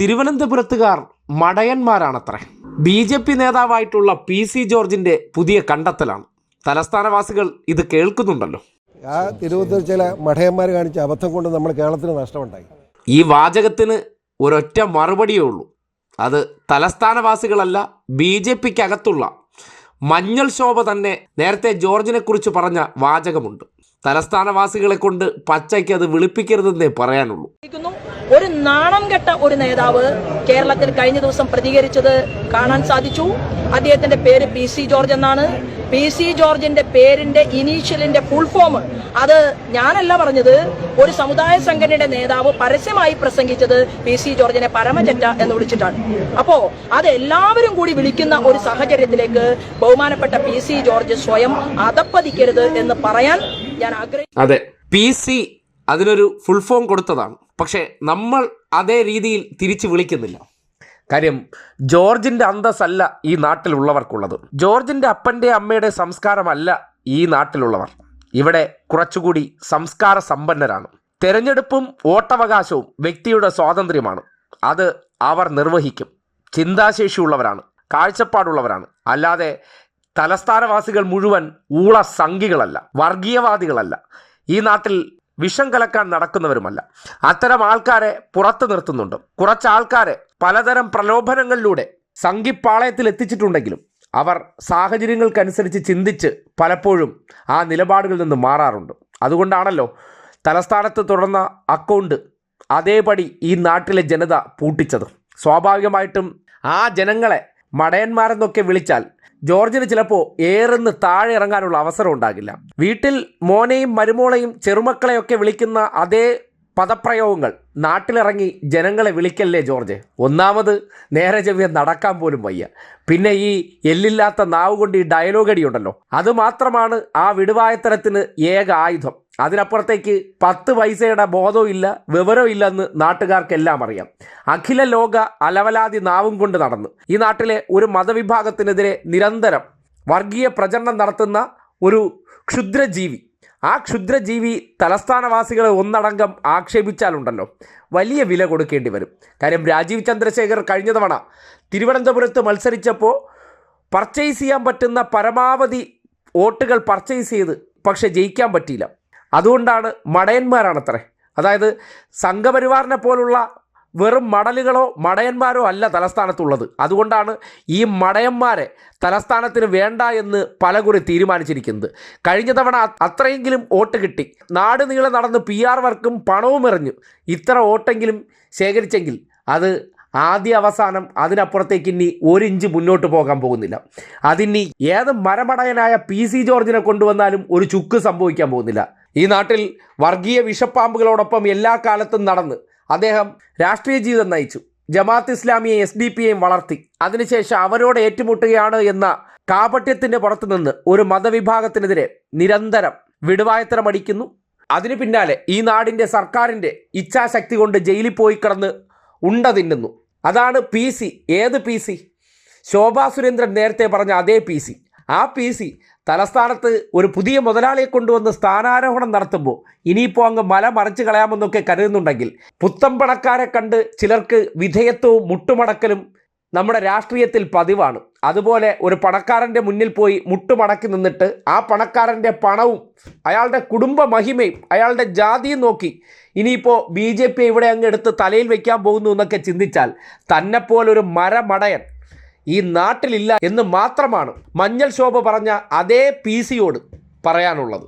തിരുവനന്തപുരത്തുകാർ മടയന്മാരാണത്രേ. B J P നേതാവായിട്ടുള്ള P C ജോർജിന്റെ പുതിയ കണ്ടെത്തലാണ്. തലസ്ഥാനവാസികൾ ഇത് കേൾക്കുന്നുണ്ടല്ലോ. ആ തിരുവനന്തപുരം ചില മഠയന്മാർ കാണിച്ച അബദ്ധം കൊണ്ട് നമ്മുടെ കേരളത്തിന് നഷ്ടമുണ്ടായി. ഈ വാചകത്തിന് ഒരൊറ്റ മറുപടിയേ ഉള്ളൂ. അത് തലസ്ഥാനവാസികളല്ല ബി ജെ പിക്ക് അകത്തുള്ള മഞ്ഞൾ ശോഭ തന്നെ നേരത്തെ ജോർജിനെ കുറിച്ച് പറഞ്ഞ വാചകമുണ്ട്. തലസ്ഥാനവാസികളെ കൊണ്ട് പച്ചയ്ക്ക് അത് വിളിപ്പിക്കരുതെന്നേ പറയാനുള്ളൂ. ഒരു നാണം കെട്ട ഒരു നേതാവ് കേരളത്തിൽ കഴിഞ്ഞ ദിവസം പ്രതികരിച്ചത് കാണാൻ സാധിച്ചു. അദ്ദേഹത്തിന്റെ പേര് പി സി ജോർജ് എന്നാണ്. പി സി ജോർജിന്റെ പേരിന്റെ ഇനീഷ്യലിന്റെ ഫുൾ ഫോം അത് ഞാനല്ല പറഞ്ഞത് ഒരു സമുദായ സംഘടനയുടെ നേതാവ് പരസ്യമായി പ്രസംഗിച്ചത് പി സി ജോർജിനെ പരമചറ്റ എന്ന് വിളിച്ചിട്ടാണ്. അപ്പോ അത് എല്ലാവരും കൂടി വിളിക്കുന്ന ഒരു സാഹചര്യത്തിലേക്ക് ബഹുമാനപ്പെട്ട പി സി ജോർജ് സ്വയം അതപ്പതിക്കരുത് എന്ന് പറയാൻ ഞാൻ ആഗ്രഹിക്കുന്നു അതെ പി സി അതിനൊരു ഫുൾ ഫോം കൊടുത്തതാണ്. പക്ഷേ നമ്മൾ അതേ രീതിയിൽ തിരിച്ചു വിളിക്കുന്നില്ല. കാര്യം ജോർജിന്റെ അന്തസ്സല്ല ഈ നാട്ടിലുള്ളവർക്കുള്ളത്. ജോർജിന്റെ അപ്പന്റെ അമ്മയുടെ സംസ്കാരമല്ല ഈ നാട്ടിലുള്ളവർ. ഇവിടെ കുറച്ചുകൂടി സംസ്കാര സമ്പന്നരാണ്. തെരഞ്ഞെടുപ്പും വോട്ടവകാശവും വ്യക്തിയുടെ സ്വാതന്ത്ര്യമാണ്. അത് അവർ നിർവഹിക്കും. ചിന്താശേഷിയുള്ളവരാണ്. കാഴ്ചപ്പാടുള്ളവരാണ്. അല്ലാതെ തലസ്ഥാനവാസികൾ മുഴുവൻ ഊള സംഘികളല്ല വർഗീയവാദികളല്ല. ഈ നാട്ടിൽ വിഷം കലക്കാൻ നടക്കുന്നവരുമല്ല. അത്തരം ആൾക്കാരെ പുറത്തു നിർത്തുന്നുണ്ട്. കുറച്ച് ആൾക്കാരെ പലതരം പ്രലോഭനങ്ങളിലൂടെ സംഘിപ്പാളയത്തിൽ എത്തിച്ചിട്ടുണ്ടെങ്കിലും അവർ സാഹചര്യങ്ങൾക്കനുസരിച്ച് ചിന്തിച്ച് പലപ്പോഴും ആ നിലപാടുകളിൽ നിന്ന് മാറാറുണ്ട്. അതുകൊണ്ടാണല്ലോ തലസ്ഥാനത്ത് തുടർന്ന അക്കൗണ്ട് അതേപടി ഈ നാട്ടിലെ ജനത പൂട്ടിച്ചത്. സ്വാഭാവികമായിട്ടും ആ ജനങ്ങളെ മടയന്മാരെന്നൊക്കെ വിളിച്ചാൽ ജോർജിന് ചിലപ്പോൾ ഏറെന്ന് താഴെ ഇറങ്ങാനുള്ള അവസരം ഉണ്ടാകില്ല. വീട്ടിൽ മോനെയും മരുമോളെയും ചെറുമക്കളെയൊക്കെ വിളിക്കുന്ന അതേ പദപ്രയോഗങ്ങൾ. നാട്ടിലിറങ്ങി ജനങ്ങളെ വിളിക്കല്ലേ ജോർജ് ഒന്നാമത് നേരെ ചെവിയ നടക്കാൻ പോലും വയ്യ. പിന്നെ ഈ എല്ലില്ലാത്ത നാവ് കൊണ്ട് ഈ ഡയലോഗ് അടിയുണ്ടല്ലോ അത് മാത്രമാണ് ആ വിടുവായത്തരത്തിന് ഏക ആയുധം. അതിനപ്പുറത്തേക്ക് പത്ത് പൈസയുടെ ബോധവും ഇല്ല വിവരവും ഇല്ലെന്ന് നാട്ടുകാർക്കെല്ലാം അറിയാം. അഖില ലോക അലവലാതി നാവും കൊണ്ട് നടന്ന്. ഈ നാട്ടിലെ ഒരു മതവിഭാഗത്തിനെതിരെ നിരന്തരം വർഗീയ പ്രചരണം നടത്തുന്ന ഒരു ക്ഷുദ്രജീവി. ആ ക്ഷുദ്രജീവി തലസ്ഥാനവാസികളെ ഒന്നടങ്കം ആക്ഷേപിച്ചാലുണ്ടല്ലോ. വലിയ വില കൊടുക്കേണ്ടി വരും. കാര്യം രാജീവ് ചന്ദ്രശേഖർ കഴിഞ്ഞ തവണ തിരുവനന്തപുരത്ത് മത്സരിച്ചപ്പോൾ പർച്ചേസ് ചെയ്യാൻ പറ്റുന്ന പരമാവധി വോട്ടുകൾ പർച്ചേസ് ചെയ്ത് പക്ഷേ ജയിക്കാൻ പറ്റിയില്ല. അതുകൊണ്ടാണ് മടയന്മാരാണത്രേ. അതായത് സംഘപരിവാറിനെ പോലുള്ള വെറും മടലുകളോ മടയന്മാരോ അല്ല തലസ്ഥാനത്തുള്ളത്. അതുകൊണ്ടാണ് ഈ മടയന്മാരെ തലസ്ഥാനത്തിന് വേണ്ട എന്ന് പലകുറി തീരുമാനിച്ചിരിക്കുന്നത്. കഴിഞ്ഞ തവണ അത്രയെങ്കിലും വോട്ട് കിട്ടി. നാട് നീളെ നടന്ന് പി ആർ വർക്കും പണവും എറിഞ്ഞു ഇത്ര വോട്ടെങ്കിലും ശേഖരിച്ചെങ്കിൽ അത് ആദ്യ അവസാനം അതിനപ്പുറത്തേക്ക് ഇനി ഒരു ഇഞ്ച് മുന്നോട്ട് പോകാൻ പോകുന്നില്ല. അതിനി ഏത് മരമടയനായ പി സി ജോർജിനെ കൊണ്ടുവന്നാലും ഒരു ചുക്ക് സംഭവിക്കാൻ പോകുന്നില്ല. ഈ നാട്ടിൽ വർഗീയ വിഷപ്പാമ്പുകളോടൊപ്പം എല്ലാ കാലത്തും നടന്ന് അദ്ദേഹം രാഷ്ട്രീയ ജീവിതം നയിച്ചു. ജമാഅത്ത് ഇസ്ലാമിയെ എസ് ഡി പിയെയും വളർത്തി. അതിനുശേഷം അവരോട് ഏറ്റുമുട്ടുകയാണ് എന്ന കാപട്യത്തിന്റെ പുറത്തുനിന്ന് ഒരു മതവിഭാഗത്തിനെതിരെ നിരന്തരം വിടുവായത്തരം അടിക്കുന്നു. അതിനു പിന്നാലെ ഈ നാടിന്റെ സർക്കാരിന്റെ ഇച്ഛാശക്തി കൊണ്ട് ജയിലിൽ പോയി കിടന്ന് ഉണ്ട തിന്നുന്നു. അതാണ് പി സി ഏത് പി സി ശോഭാ സുരേന്ദ്രൻ നേരത്തെ പറഞ്ഞ അതേ പി സി ആ പി സി തലസ്ഥാനത്ത് ഒരു പുതിയ മുതലാളിയെ കൊണ്ടുവന്ന് സ്ഥാനാരോഹണം നടത്തുമ്പോൾ ഇനിയിപ്പോൾ അങ്ങ് മല മറിച്ച് കളയാമെന്നൊക്കെ കരുതുന്നുണ്ടെങ്കിൽ പുത്തമ്പണക്കാരെ കണ്ട് ചിലർക്ക് വിധേയത്വവും മുട്ടുമടക്കലും നമ്മുടെ രാഷ്ട്രീയത്തിൽ പതിവാണ്. അതുപോലെ ഒരു പണക്കാരന്റെ മുന്നിൽ പോയി മുട്ടുമടക്കി നിന്നിട്ട് ആ പണക്കാരന്റെ പണവും അയാളുടെ കുടുംബ മഹിമയും അയാളുടെ ജാതിയും നോക്കി ഇനിയിപ്പോൾ ബി ജെ പി ഇവിടെ അങ്ങ് എടുത്ത് തലയിൽ വയ്ക്കാൻ പോകുന്നു എന്നൊക്കെ ചിന്തിച്ചാൽ തന്നെപ്പോലൊരു മരമടയൻ ഈ നാട്ടിലില്ല എന്ന് മാത്രമാണ് മഞ്ഞൾ ശോഭ പറഞ്ഞ അതേ പി സിയോട് പറയാനുള്ളത്.